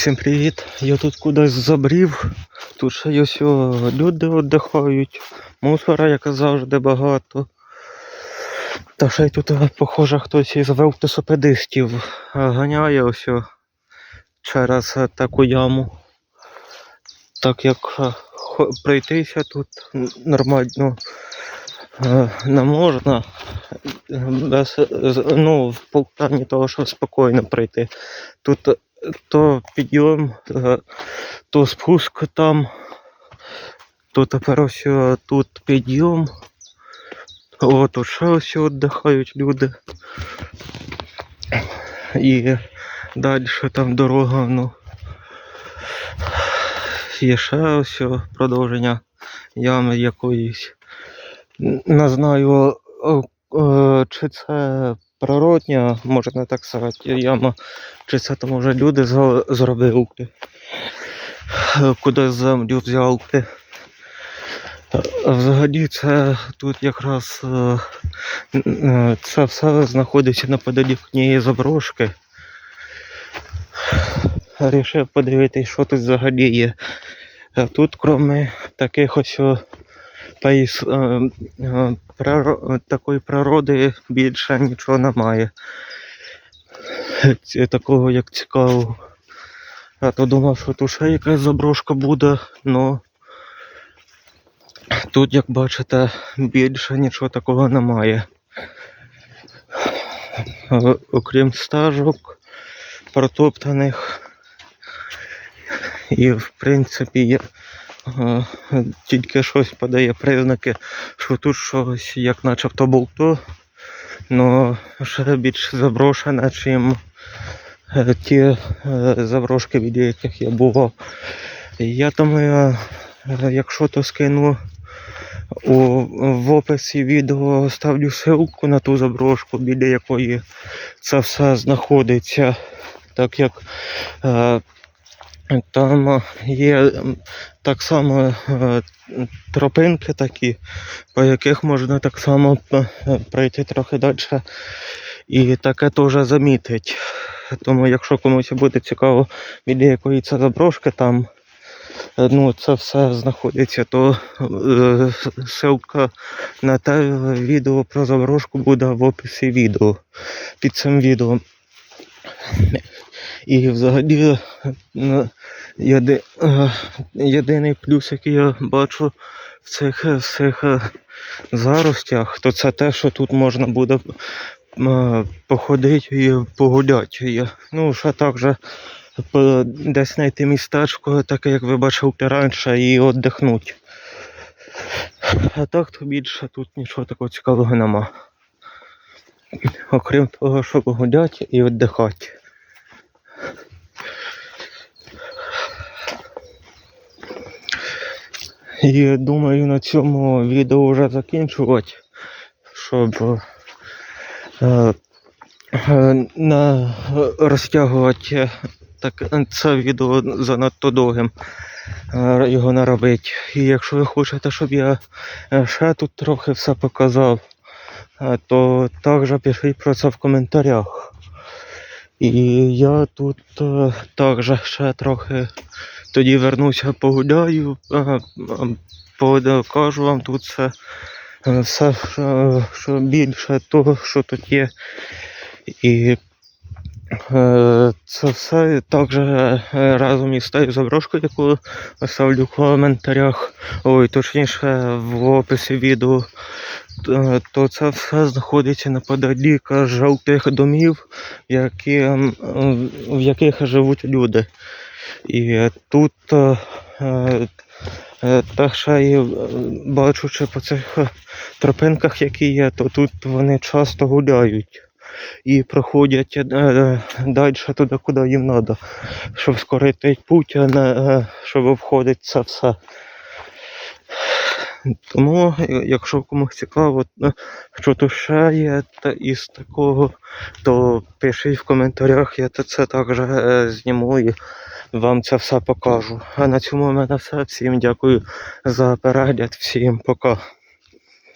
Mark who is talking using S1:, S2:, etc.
S1: Всім привіт! Я тут кудись забрів. Тут ще ось люди віддихають. Мусора, як завжди, багато. Та ще й тут, е, похоже, хтось із велосипедистів е, ганяє ось через е, таку яму. Так як пройтися тут нормально не можна. Без, ну, в плані того, що спокійно пройти. Тут то підйом, е, то спуск там, то тепер ось е, тут підйом. О, тут ще ось віддихають люди. І далі там дорога, ну. Є ще ось продовження ями якоїсь. Не знаю, чи це природня, можна так сказати, яма, чи це там уже люди зробили, куди землю взяли. Е, Взагалі це тут якраз е, е, це все знаходиться неподалік однієї заброшки. Рішив подивитись, що тут взагалі є. Тут, крім таких ось пейс, е, е, приро- такої природи більше нічого немає. Ці- Такого як цікавого. Я то думав, що тут ще якась заброшка буде, но тут, як бачите, більше нічого такого немає. Окрім стежок, протоптаних. І в принципі тільки щось подає признаки, що тут щось як начебто болто, але ще більш заброшене, чим е, ті е, заброшки, від яких я бував. Я думаю, е, якщо то скину у, в описі відео ставлю ссылку на ту заброшку, біля якої це все знаходиться. Так як там є так само е, тропинки такі, по яких можна так само пройти трохи далі. І таке теж замітить. Тому якщо комусь буде цікаво, біля якої це заброшки там, е, ну це все знаходиться, то е, ссылка на те відео про заброшку буде в описі відео під цим відео. І взагалі е, е, єдиний плюс, який я бачу в цих е, всіх заростях, то це те, що тут можна буде походити і погуляти. Ну, ще також по- десь знайти містечко, таке, як ви бачили раніше, і віддихнути. А так то більше тут нічого такого цікавого нема. Окрім того, щоб гуляти і віддихати. І думаю на цьому відео вже закінчувати, щоб е, е, не розтягувати так, це відео занадто довгим. е, Його не робити. І якщо ви хочете, щоб я е, ще тут трохи все показав, е, то також пишіть про це в коментарях. І я тут е, також ще трохи тоді вернуся, погуляю, е, е, покажу вам тут все, е, все що, що більше того, що тут є. І е, це все також е, разом із тією заброшкою, яку оставлю в коментарях, ой, точніше в описі відео. То це все знаходиться неподалік жовтих домів, які, в яких живуть люди. І тут е, е, е, та ще бачучи по цих тропинках, які є, то тут вони часто гуляють і проходять далі туди, куди їм треба, щоб скорити путь, щоб обходити це все. Тому, якщо комусь цікаво, що тут ще є та із такого, то пишіть в коментарях, я це також зніму вам це все покажу. А на цьому в мене все. Всім дякую за перегляд, всім пока.